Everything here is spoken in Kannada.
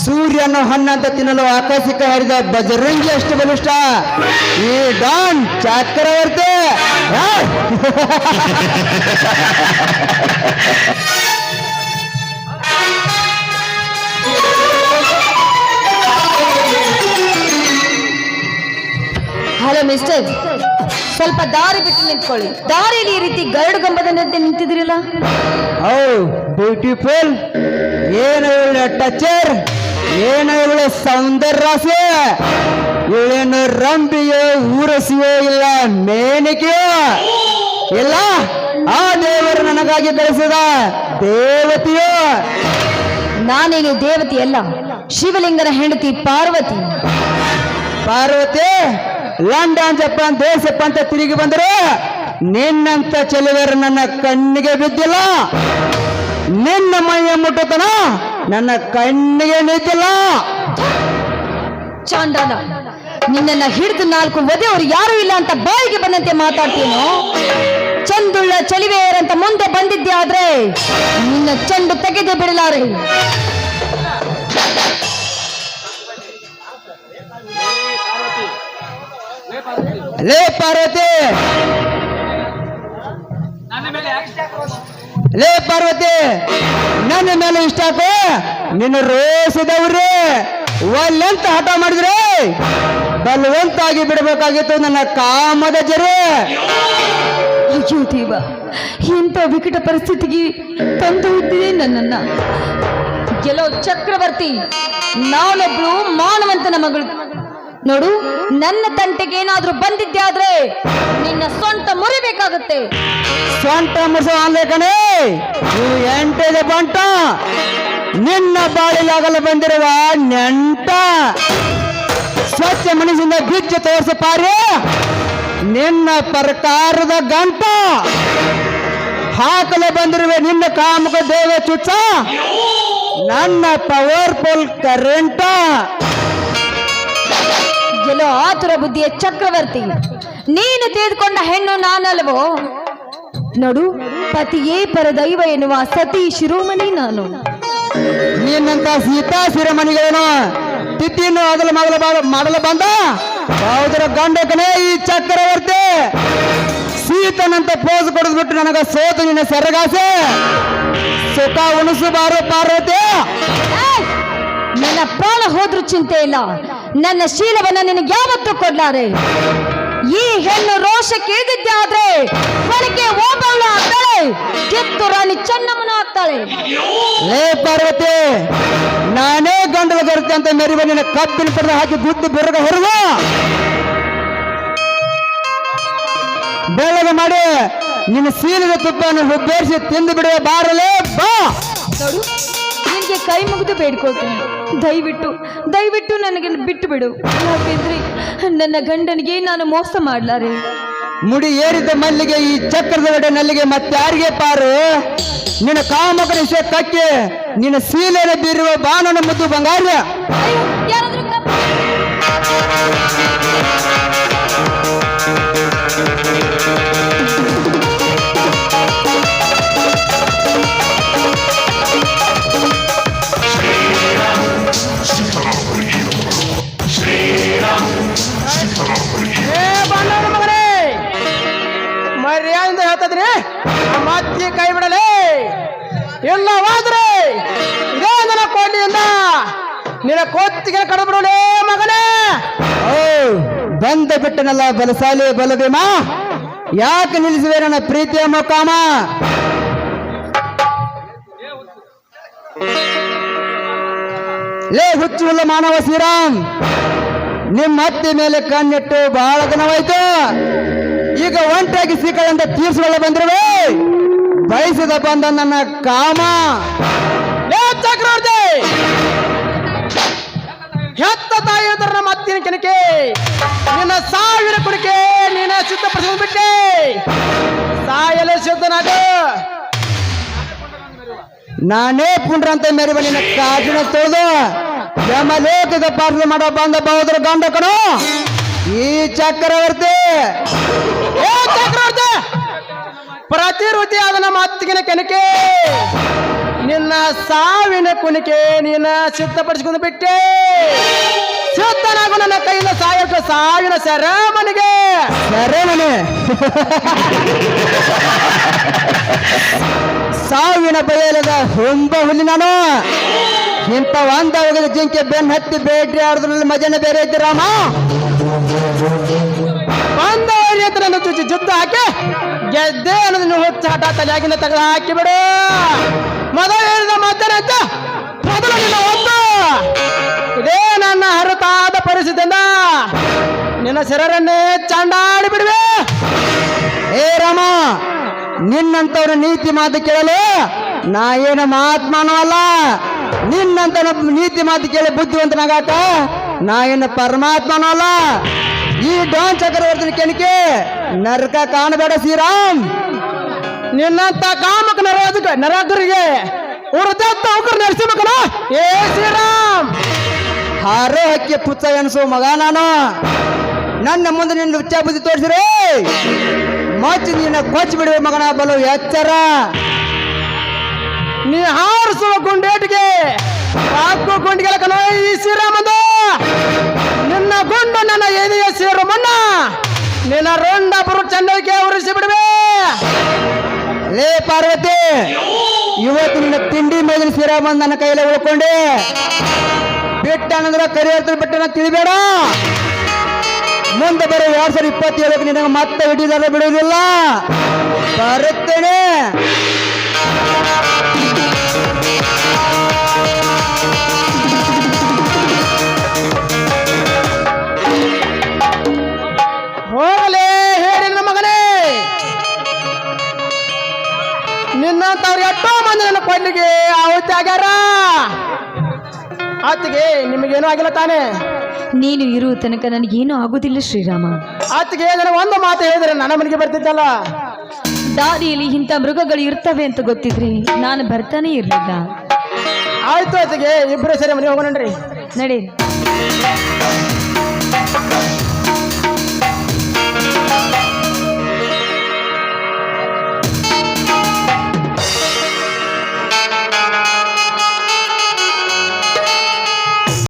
ಸೂರ್ಯನ ಹನ್ನಂತ ತಿನ್ನಲು ಆಕಾಶಕ್ಕೆ ಹರಿದ ಬಜರಂಗಿ ಅಷ್ಟು ಬಲಿಷ್ಠ. ಈ ಡಾನ್ ಚಕ್ರವರ್ತಿ. ಹಲೋ ಮಿಸ್ಟರ್ ಸ್ವಲ್ಪ ದಾರಿ ಬಿಟ್ಟು ನಿಂತ್ಕೊಳ್ಳಿ. ದಾರಿಯಲ್ಲಿ ಈ ರೀತಿ ಗರಡು ಗಂಬದಂತೆ ನಿಂತಿದ್ರಲ್ಲ ಓ ಬ್ಯೂಟಿಫುಲ್ ಏನು ಇವಳ ಟಚರ್ ಏನು ಇವಳ ಸೌಂದರ್ಯ ರಾಶಿ ಇವಳೇನು ರಂಬಿಯೋ ಊರಸಿಯೋ ಇಲ್ಲ ಮೇನಿಕೆಯೋ? ಇಲ್ಲ ಆ ದೇವರು ನನಗಾಗಿ ಕಳಿಸಿದ ದೇವತಿಯೋ? ನಾನೇನು ದೇವತೆ ಅಲ್ಲ ಶಿವಲಿಂಗನ ಹೆಂಡತಿ ಪಾರ್ವತಿ. ಪಾರ್ವತಿ ಲಂಡನ್, ಜಪಾನ್, ದೇಶ ಅಂತ ತಿರುಗಿ ಬಂದರು ನಿನ್ನಂತ ಚೆಲುವರು ನನ್ನ ಕಣ್ಣಿಗೆ ಬಿದ್ದಿಲ್ಲ. ನಿನ್ನ ಮೈಯ ಮುಟ್ಟತನ ನನ್ನ ಕಣ್ಣಿಗೆ ನಿಂತಿಲ್ಲ. ಚಾಂದನ, ನಿನ್ನನ್ನ ಹಿಡಿದು ನಾಲ್ಕು ಒದೆಯವರು ಯಾರು ಇಲ್ಲ ಅಂತ ಬಾಯಿಗೆ ಬಂದಂತೆ ಮಾತಾಡ್ತೀನೋ? ಚಂದುಳ್ಳ ಅಂತ ಮುಂದೆ ಬಂದಿದ್ದೆ ಆದ್ರೆ ನಿನ್ನ ಚೆಂಡು ತೆಗೆದು ಬಿಡಲಾರೆ. ಲೇ ಪಾರ್ವತಿ! ಲೇ ಪಾರ್ವತಿ! ನನ್ನ ಮೇಲೆ ಇಷ್ಟ ಹಾಕು? ನಿನ್ನ ರೋಸಿದವ್ರಿ ಒಲ್ಲೆಂತ ಹಠ ಮಾಡಿದ್ರೆ ಬಲವಂತಾಗಿ ಬಿಡಬೇಕಾಗಿತ್ತು ನನ್ನ ಕಾಮದ ಜರೆ. ಅಯ್ಯೋ ದೇವ ಇಂಥ ವಿಕಟ ಪರಿಸ್ಥಿತಿಗೆ ತಂದು ಇದ್ದಿದೆ ನನ್ನನ್ನ. ಗೆಲೋ ಚಕ್ರವರ್ತಿ ನಾನೊಬ್ಳು ಮಾನವಂತನ ಮಗಳು. ನೋಡು, ನನ್ನ ತಂಟೆಗೆ ಏನಾದ್ರೂ ಬಂದಿದ್ದೆ ನಿನ್ನ ಸೊಂಟ ಮುರಿಬೇಕಾಗುತ್ತೆ ಸ್ವಂತ ಮುರಿಸೋ ಅಂದ್ರೆ ಕಣೆ ನೀವು ಎಂಟಿದೆ ಬಂಟ. ನಿನ್ನ ಬಾಳಿಲಾಗಲು ಬಂದಿರುವ ನೆಂಟ. ಸ್ವಚ್ಛ ಮನಸ್ಸಿಂದ ಬಿಚ್ಚು ತೋರಿಸ ಪಾರಿ ನಿನ್ನ ಪ್ರಕಾರದ ಗಂಟ. ಹಾಕಲು ಬಂದಿರುವೆ ನಿನ್ನ ಕಾಮಕ ದೇವ ಚುಚ್ಚ ನನ್ನ ಪವರ್ಫುಲ್ ಕರೆಂಟ ಗೆಲೋ ಆತುರ ಬುದ್ಧಿಯ ಚಕ್ರವರ್ತಿ. ನೀನು ತಿಳಿದುಕೊಂಡ ಹೆಣ್ಣು ನಾನಲ್ವೋ? ನೋಡು ಪತಿಯೇ ಪರದೈವ ಎನ್ನುವ ಸತಿ ಶಿರೋಮಣಿ ನಾನು. ನಿನ್ನಂತ ಸೀತಾ ಶಿರಮಣಿಗಳೇನು ತಿಥಿಯನ್ನು ಅದಲು ಮಗಲ ಮಾಡಲು ಬಂದ? ಯಾವುದರ ಗಂಡಕನೇ ಈ ಚಕ್ರವರ್ತಿ? ಸೀತನಂತ ಪೋಸ್ ಕೊಡದ್ಬಿಟ್ಟು ನನಗ ಸೋತು ನಿನ್ನ ಸೆರಗಾಸೆ? ಸುಖ ಉಣಸು ಬಾರೋ ಪಾರ್ವತಿ! ನನ್ನ ಪ್ರಾಣ ಹೋದ್ರೂ ಚಿಂತೆ ಇಲ್ಲ. ನನ್ನ ಶೀಲವನ್ನು ನಿನಗೆ ಯಾವತ್ತೂ ಕೊಡ್ಲಾರೆ. ಈ ಹೆಣ್ಣು ರೋಷಕ್ಕೆ ಇದ್ದಿದ್ದೆ ಆದ್ರೆ ಒಳಗೆ ಓಬವ್ಳ ಆಗ್ತಾಳೆ ಕಿತ್ತು ರಾಣಿ ಚೆನ್ನಮ್ಮನ ಆಗ್ತಾಳೆ. ಲೇ ಪಾರ್ವತಿ ನಾನೇ ಗಂಡಲ ಬರುತ್ತೆ ಅಂತ ಮೆರಿವ ನಿನ್ನ ಕಬ್ಬಿನ ಪಡೆದ ಹಾಕಿ ಗುದ್ದು ಬೆರಗ ಹೊರಗ. ಬೆಳಗ್ಗೆ ಮಾಡಿ ನಿನ್ನ ಸೀಲದ ತುಪ್ಪವನ್ನು ಹುಬ್ಬೇರಿಸಿ ತಿಂದು ಬಿಡುವ ಬಾರಲೇ ಬಾ. ನಿಂಗೆ ನಿನಗೆ ಕೈ ಮುಗಿದು ಬೇಡ್ಕೊಳ್ತೀನಿ. ದಯವಿಟ್ಟು ದಯವಿಟ್ಟು ನನಗೆ ಬಿಟ್ಟು ಬಿಡು ಯಾಕೆಂದ್ರೆ ನನ್ನ ಗಂಡನಿಗೆ ನಾನು ಮೋಸ ಮಾಡ್ಲಾರೆ. ಮುಡಿ ಏರಿದ ಮಲ್ಲಿಗೆ, ಈ ಚಕ್ರದ ಒಡೆ ನಲ್ಲಿಗೆ ಮತ್ತೆ ಯಾರಿಗೆ ಪಾರು? ನಿನ್ನ ಕಾಮಕನ ವಿಷಯ ಕಕ್ಕೆ ನಿನ್ನ ಸೀಲೆನ ಬೀರುವ ಬಾಣನ ಮುದ್ದು ಬಂಗಾರ ಮತ್ತೆ ಕೈ ಬಿಡಲೇ. ಇಲ್ಲವಾದ್ರೆ ಇದೇ ನನ್ನ ಕೋಟಿಯಿಂದ ನಿನ್ನ ಕೋತಿಗೆ ಕಡಬಿಡಲೇ ಮಗನೇ. ಬಂದ ಬಿಟ್ಟನಲ್ಲ ಬಲಸಾಲಿ ಬಲಭೀಮ. ಯಾಕೆ ನಿಲ್ಲಿಸುವೆ ನನ್ನ ಪ್ರೀತಿಯ ಮೊಕ್ಕಾಮ? ಲೇ ಹುಚ್ಚುವಲ್ಲ ಮಾನವ ಶ್ರೀರಾಮ್, ನಿಮ್ಮ ಅತ್ತೆ ಮೇಲೆ ಕಣ್ಣಿಟ್ಟು ಬಹಳ ದಿನವಾಯ್ತು. ಈಗ ಒಂಟಾಗಿ ಸೀಕಳಂತ ತೀರ್ಸುವಲ್ಲ ಬಂದಿರುವೆ. ಬಯಸಿದ ಬಂದ ನನ್ನ ಕಾಮ ಚಕ್ರವರ್ತಿ! ಹೆತ್ತ ತಾಯಿ ನಮ್ಮ ಅತ್ತಿನ ಕೆನಕೆ. ನಿನ್ನ ಸಾವಿರ ಕುಡಿಕೆ ನೀನ ಸಿದ್ಧಪಡಿಸಿದ ಬಿಟ್ಟೆ. ಸಾಯಲು ಸಿದ್ಧನಾದ ನಾನೇ ಪುಂಡ್ರ ಅಂತ ಮೆರಿವ ನಿನ್ನ ಕಾಜಿನ ತೊಳೆದು ಲೋಕದ ಪಾರ್ಸಲ್ ಮಾಡೋ ಬಂದ ಬಹುದ್ರ ಗಂಡ ಕಣೋ. ಈ ಚಕ್ರವರ್ತಿ ಪ್ರತಿವೃತ್ತಿ ಆದ ನಮ್ಮ ಅತ್ತಿಗಿನ ಕೆನಕೆ. ನಿನ್ನ ಸಾವಿನ ಕುಣಿಕೆ ನೀನ ಸಿದ್ಧಪಡಿಸಿಕೊಂಡು ಬಿಟ್ಟೆ. ಸಿದ್ಧನಾಗು ನನ್ನ ಕೈಯಿಂದ ಸಾಯಕ್ಕೆ ಸಾವಿನ ಸರಮನಿಗೆ. ಸರಮನೆ. ಸಾವಿನ ಬಯಲದ ಹೊಂಬ ಹುಲಿ ನಾನು. ಇಂಥ ಒಂದ ಹೋಗಿದ ಜಿಂಕೆ ಬೆನ್ ಹತ್ತಿ ಬೇಟ್ರಿ ಆಡೋದ್ರಲ್ಲಿ ಮಜನ ಬೇರೆ ಐತಿ ರಾಮ. ಬಂದ ನನ್ನ ಚುಚ್ಚಿ ಜುತ್ತ ಹಾಕಿ. ಗೆದ್ದೆ ಅನ್ನೋದು ನೀವು ಹುಚ್ಚ ಹಠ ತಲೆಯಾಗಿಂದ ತೆಗೆದು ಹಾಕಿ ಬಿಡು ಮೊದಲು ಹೇಳಿದ ಅಂತ ಮೊದಲು ನಿನ್ನ ಒಂದು ಇದೇ ನನ್ನ ಹರತಾದ ಪರಿಸ್ಥಿತಿಯಿಂದ ನಿನ್ನ ಸಿರರನ್ನೇ ಚಂಡಾಡಿ ಬಿಡುವೆ. ಏ ರಾಮ ನಿನ್ನಂತವ್ರ ನೀತಿ ಮಾತು ಕೇಳಲು ನಾ ಏನು ಮಹಾತ್ಮನೂ ಅಲ್ಲ. ನಿನ್ನಂತ ನೀತಿ ಮಾತು ಕೇಳಿ ಬುದ್ಧಿವಂತನಾಗಾಕ ನಾ ಏನು ಪರಮಾತ್ಮನೂ ಅಲ್ಲ. ಈ ಡಾನ್ ಚಕ್ರವರ್ತಿನ ಕೆಣಿಕೆ ನರಕ ಕಾಣಬೇಡ ಶ್ರೀರಾಮ್. ನಿನ್ನಂತ ಕಾಮಕ ನರಕ ನರಕರಿಗೆ ಉರ್ದತ್ತ ಅವಕರು ನಡೆಸಬೇಕಲ್ಲ ಏ ಶ್ರೀರಾಮ್. ಹಾರೋ ಹಕ್ಕಿ ಪುಚ್ಚ ಎನಿಸೋ ಮಗ ನಾನು. ನನ್ನ ಮುಂದೆ ನಿನ್ನ ಉಚ್ಚ ಬುದ್ಧಿ ತೋರಿಸ್ರಿ. ಮಚ್ಚಿ ನಿನ್ನ ಕೊಚ್ಚಿ ಬಿಡುವ ಮಗನ ಬಲು ಎಚ್ಚರ. ನೀ ಹಾರಿಸುವ ಗುಂಡೇಟಿಗೆ ಹಾಕು ಗುಂಡಿಗೆ ಕಣ ಈ ಶ್ರೀರಾಮದ. ನಿನ್ನ ಗುಂಡು ನನ್ನ ಎದೆಯ ಶ್ರೀರಾಮಣ್ಣ. ಮಣ್ಣ ನಿನ್ನ ರೊಂಡ ಬರು ಚಂದಕ್ಕೆ ಉರಿಸಿ ಬಿಡುವೆ. ಲೇ ಪಾರ್ವತಿ, ಇವತ್ತು ನಿನ್ನ ತಿಂಡಿ ಮೇಲಿನ ಸಿರ ಬಂದು ನನ್ನ ಕೈಯಲ್ಲಿ ಉಳ್ಕೊಂಡೆ. ಬಿಟ್ಟನಂದ್ರ ಕರಿಯರ್ತ ನಾನು ತಿಳಿಬೇಡ. ಮುಂದೆ ಬರೋ ಎರಡ್ ಸಾವಿರದ ಇಪ್ಪತ್ತೇಳಕ್ಕೆ ನಿನಗೆ ಮತ್ತೆ ಹಿಡಿದಾರ ಬಿಡುವುದಿಲ್ಲ. ಬರುತ್ತೇನೆ. ಆತಿಗೆ ನಿಮಗೇನು ಆಗಿಲ್ಲ ತಾನೇ? ನೀನು ಇರುವ ತನಕ ನನಗೇನು ಆಗುದಿಲ್ಲ ಶ್ರೀರಾಮ. ಆತಿಗೆ ನನಗೆ ಒಂದು ಮಾತು ಹೇಳಿದ್ರೆ ನನ್ನ ಮನೆಗೆ ಬರ್ತಿದ್ದಲ್ಲ? ದಾರಿಯಲ್ಲಿ ಇಂಥ ಮೃಗಗಳು ಇರ್ತವೆ ಅಂತ ಗೊತ್ತಿದ್ರೆ ನಾನು ಬರ್ತಾನೆ ಇರ್ಲಿಲ್ಲ. ಆಯ್ತು ಆತಿಗೆ ಇಬ್ಬರು ಸರಿ ಮನೆಗೆ ಹೋಗೋಣ ನಡೀರಿ